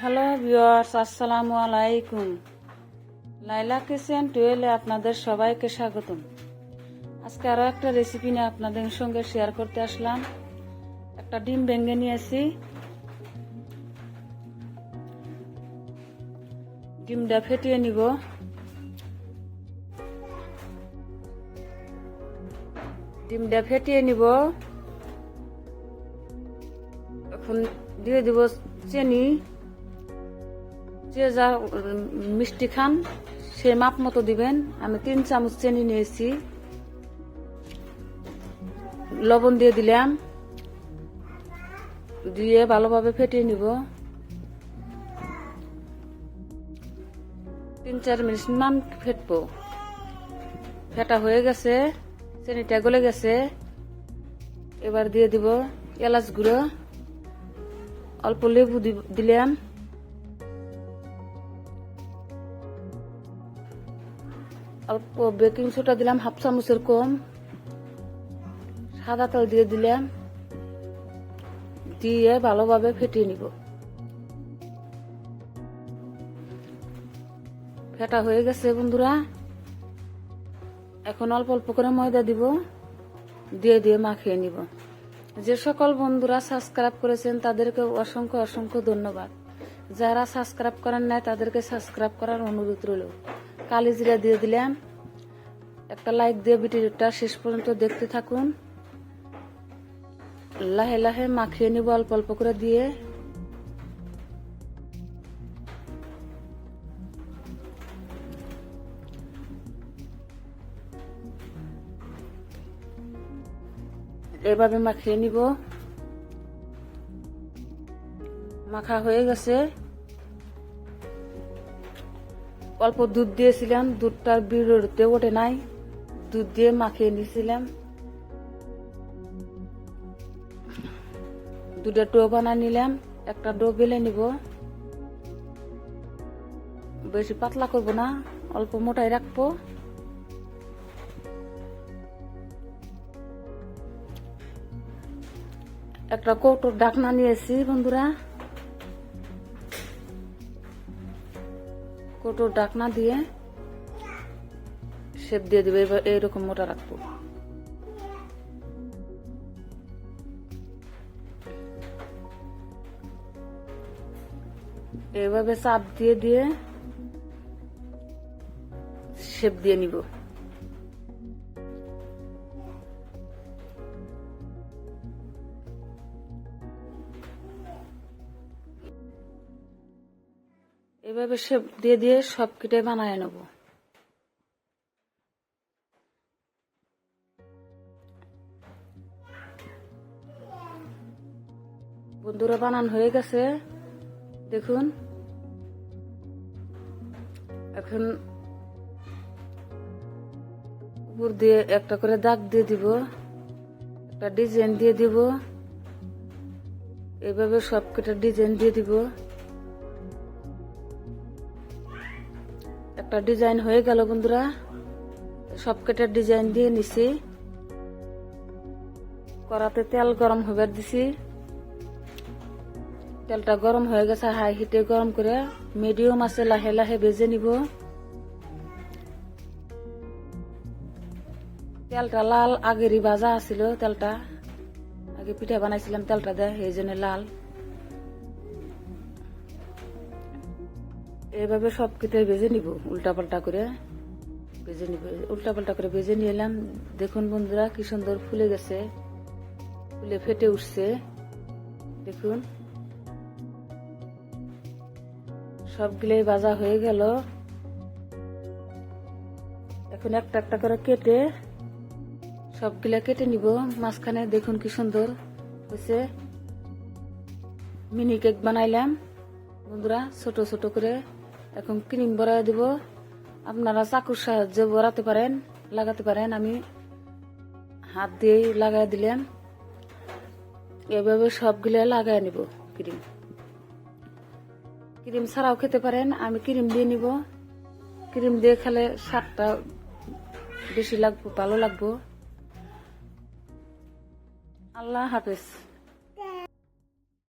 Hello viewers, আসসালামু আলাইকুম। লাইলা kitchen টুয়েলে আপনাদের সবাইকে স্বাগতম। আজকে আরও একটা রেসিপি নিয়ে আপনাদের সঙ্গে শেয়ার করতে আসলাম। একটা ডিম ভেঙে নিয়েছি। ডিমটা ফেটিয়ে নিব। ডিমটা ফেটিয়ে নিব। এখন দিয়ে দিব চিনি। যে যা মিষ্টি খান, সে মাপ মতো দিবেন। আমি তিন চামচ চিনি নিয়েছি। লবণ দিয়ে দিলাম। দিয়ে ভালোভাবে ফেটিয়ে নিব। তিন, চার মিনিট মান ফেটবো। ফেটা হয়ে গেছে। চিনিটা গলে গেছে। এবার দিয়ে দিব এলাচ গুঁড়ো। অল্প লেবু দিলাম। অল্প বেকিং সোডা দিলাম, হাফ চামচের কম। সাদা তেল দিয়ে দিলাম। দিয়ে ভালোভাবে ফেটিয়ে নিব। ফেটা হয়ে গেছে বন্ধুরা। এখন অল্প অল্প করে ময়দা দিব। দিয়ে দিয়ে মাখিয়ে নিব। যে সকল বন্ধুরা সাবস্ক্রাইব করেছেন তাদেরকে অসংখ্য অসংখ্য ধন্যবাদ। যারা সাবস্ক্রাইব করেন নাই, তাদেরকে সাবস্ক্রাইব করার অনুরোধ রইল। কালি জিরা দিয়ে দিলাম। একটা লাইক দিয়ে ভিডিওটা শেষ পর্যন্ত দেখতে থাকুন। লাহে লাহে মাখিয়ে নিব অল্প অল্প করে দিয়ে। এভাবে মাখিয়ে নিব। মাখা হয়ে গেছে। অল্প দুধ দিয়েছিলাম। দুধটা বিরতে ওঠে নাই। দুধ দিয়ে মাখিয়ে নিয়েছিলাম। দুটা ডো বানায় নিলাম। একটা ডো বেলে নিব। বেশি পাতলা করব না, অল্প মোটাই রাখব। একটা কৌটোর ডাকনা নিয়েছি বন্ধুরা। কৌটোর ডাকনা দিয়ে শেপ দিয়ে দেবে, এবার এইরকম মোটা রাখব। এভাবে চাপ দিয়ে দিয়ে শেপ দিয়ে নিব। এভাবে শেপ দিয়ে দিয়ে সব কেটে বানায় নেব। বন্ধুরা, বানান হয়ে গেছে। দেখুন। এখন উপর দিয়ে একটা করে দাগ দিয়ে দিব, একটা ডিজাইন দিয়ে দিব। এভাবে সব কেটে ডিজাইন দিয়ে দিব। একটা ডিজাইন হয়ে গেল বন্ধুরা। সব কেটে ডিজাইন দিয়ে নিছি। কড়াতে তেল গরম হবার দিছি। তেলটা গরম হয়ে গেছে হাই হিটে গরম করে মিডিয়াম আছে, লাহে লাহে ভেজে নিব। তেলটা লাল আগেরই ভাজা আছিল, তেলটা। আগে পিঠা বানাইছিলাম, তেলটা দেয়, এই জন্য লাল। এইভাবে সব কেটে ভেজে নিব উল্টা পাল্টা করে। ভেজে নিব উল্টা পাল্টা করে ভেজে নিয়ে এলাম দেখুন বন্ধুরা, কি সুন্দর ফুলে গেছে। ফুলে ফেটে উঠছে। দেখুন। সবগুলোই ভাজা হয়ে গেল। এখন একটা একটা করে কেটে সবগুলা কেটে নিব। মাঝখানে দেখুন কি সুন্দর হয়েছে। মিনি কেক বানাইলাম। বন্ধুরা, ছোট ছোট করে। এখন ক্রিম ভরাই দিব। আপনারা চাকুর সাহায্যে ভরাতে পারেন, লাগাতে পারেন। আমি হাত দিয়ে লাগাই দিলাম। এভাবে সবগুলো লাগাই নিব ক্রিম। ক্রিম ছাড়াও খেতে পারেন, আমি ক্রিম দিয়ে নিব। ক্রিম দিয়ে খেলে স্বাদটা বেশি লাগবো, ভালো লাগবো। আল্লাহ হাফেজ।